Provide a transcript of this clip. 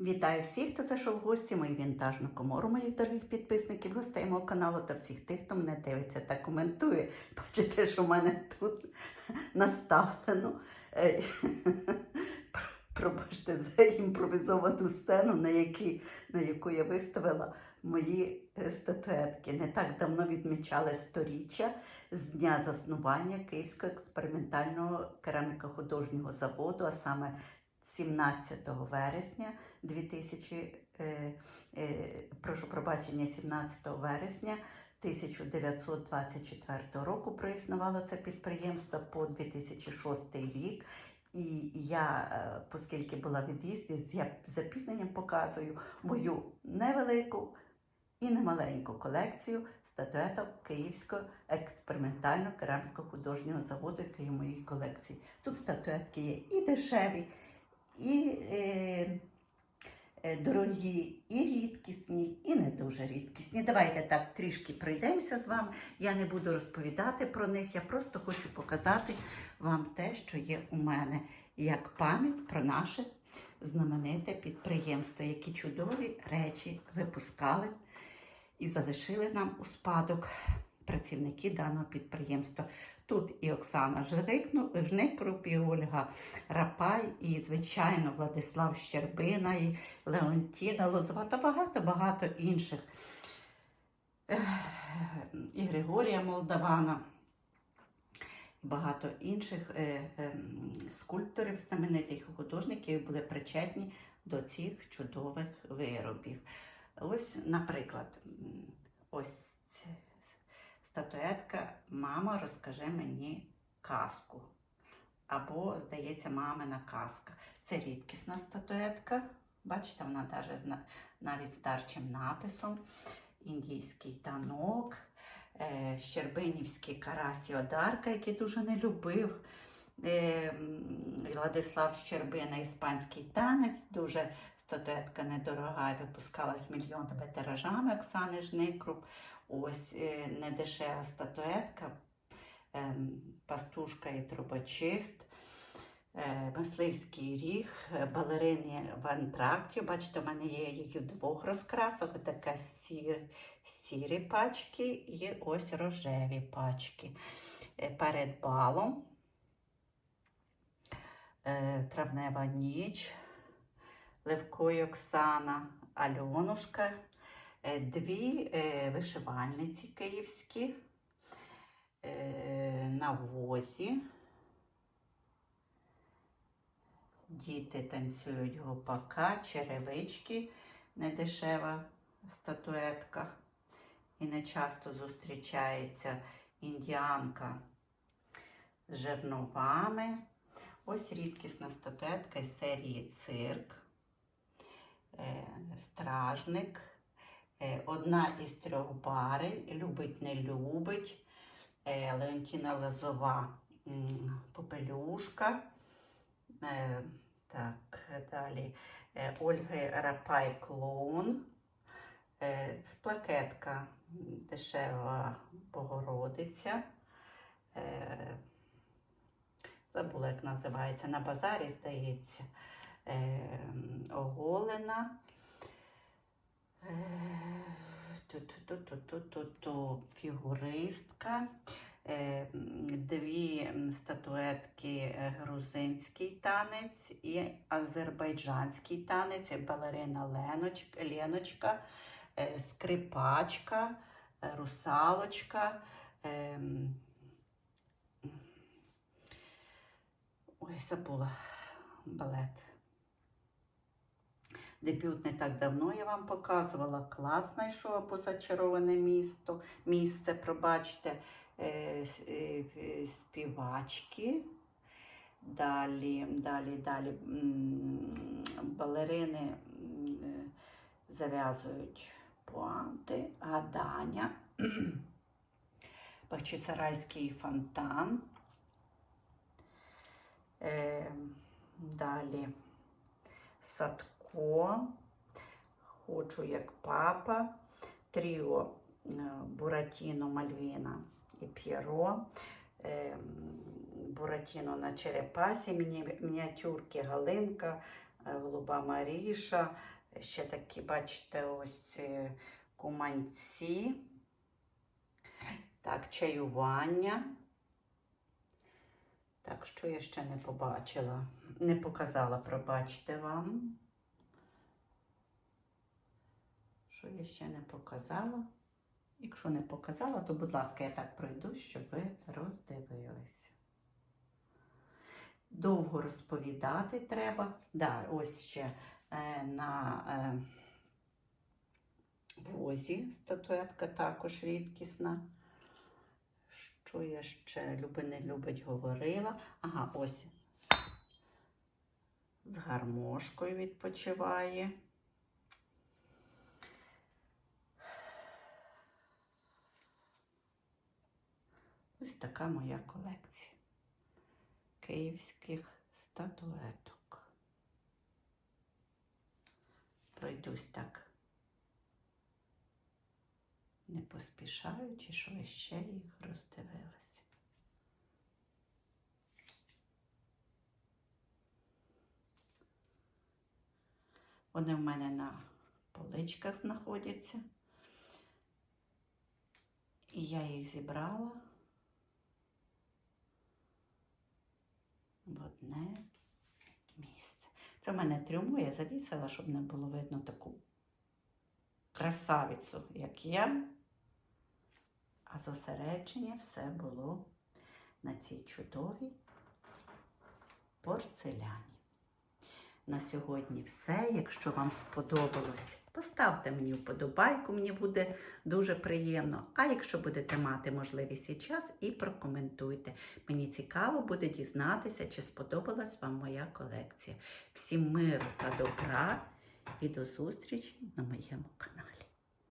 Вітаю всіх, хто зайшов в гості, мою вінтажну комору, моїх дорогих підписників, гостей мого каналу та всіх тих, хто мене дивиться та коментує. Бачите, що в мене тут наставлено. е, Пробачте за імпровізовану сцену, на, якій, на яку я виставила мої е, статуетки. Не так давно відмічали сторіччя з дня заснування Київського експериментального кераміко-художнього заводу, а саме 17 вересня 2000, е, е, прошу пробачення, 17 вересня 1924 року проіснувало це підприємство по 2006 рік. І я, е, оскільки була в від'їзді, з запізненням показую мою невелику і немаленьку колекцію статуеток Київського експериментального кераміко-художнього заводу, який в моїй колекції. Тут статуетки є і дешеві, і е, е, дорогі, і рідкісні, і не дуже рідкісні. Давайте так трішки пройдемося з вами. Я не буду розповідати про них, я просто хочу показати вам те, що є у мене, як пам'ять про наше знамените підприємство, які чудові речі випускали і залишили нам у спадок працівники даного підприємства. Тут і Оксана Жрикну, Жникруп, і Ольга Рапай, і, звичайно, Владислав Щербина, і Леонтіна Лозова та багато-багато інших. І Григорія Молдавана, і багато інших е, ем, скульпторів, знаменитих художників були причетні до цих чудових виробів. Ось, наприклад, ось статуетка Мама, розкажи мені казку. Або, здається, мамина казка. Це рідкісна статуетка. Бачите, вона навіть з дарчим написом. Індійський танок, е, Щербинівський карась одарка, який дуже не любив. Е, Владислав Щербина, іспанський танець, дуже статуетка недорога, випускалась мільйонами тиражами Оксани Жникруп. Ось е, недешева статуетка, ем, пастушка і трубочист. Е, Мисливський ріг, е, балерини в антракті. Бачите, у мене є їх в двох розкрасах. Така сір, сірі пачки і ось рожеві пачки. Перед балом травнева ніч, Левко Оксана, Альонушка, дві е, вишивальниці київські е, на возі. Діти танцюють гопака, черевички, недешева статуетка. І не часто зустрічається індіанка з жерновами. Ось рідкісна статуетка із серії цирк, е, стражник. Одна із трьох барень, любить, не любить. Е, Леонтіна Лозова м, попелюшка. Е, Так, далі. Е, Ольги Рапай клоун. Сплакетка дешева Богородиця. Забула, як називається. На базарі, здається. Оголена. Ту-ту-ту-ту-ту-ту. Фігуристка. Дві статуетки грузинський танець і азербайджанський танець, балерина Леночка, Леночка, скрипачка, русалочка. Ой, забула балет. Дебют не так давно я вам показувала. Клас знайшов або зачароване місто, місце, пробачте, е, е, е, співачки. Далі, далі, далі балерини зав'язують пуанти, гадання, Бахчисарайський фонтан. Далі Садко, Хочу як папа, Тріо е, Буратіно, Мальвіна і П'єро, е, Буратіно на черепасі, міні- мініатюрки Галинка, е, голуба Маріша. Ще такі, бачите, ось куманці. Так, чаювання. Так, що я ще не побачила? Не показала, пробачте вам. Що я ще не показала? Якщо не показала, то, будь ласка, я так пройду, щоб ви роздивилися. Довго розповідати треба. Да, ось ще е, на е, возі статуетка також рідкісна. Що я ще люби не любить говорила? Ага, ось з гармошкою відпочиває. Ось така моя колекція київських статуеток. Пройдусь так, не поспішаючи, що ви ще їх роздивилися. Вони в мене на поличках знаходяться. І я їх зібрала в одне місце. Це в мене трюму, я завісила, щоб не було видно таку красавицю, як я. А зосередження все було на цій чудовій порцеляні. На сьогодні все. Якщо вам сподобалось, поставте мені вподобайку, мені буде дуже приємно. А якщо будете мати можливість і час, і прокоментуйте. Мені цікаво буде дізнатися, чи сподобалась вам моя колекція. Всім миру та добра і до зустрічі на моєму каналі.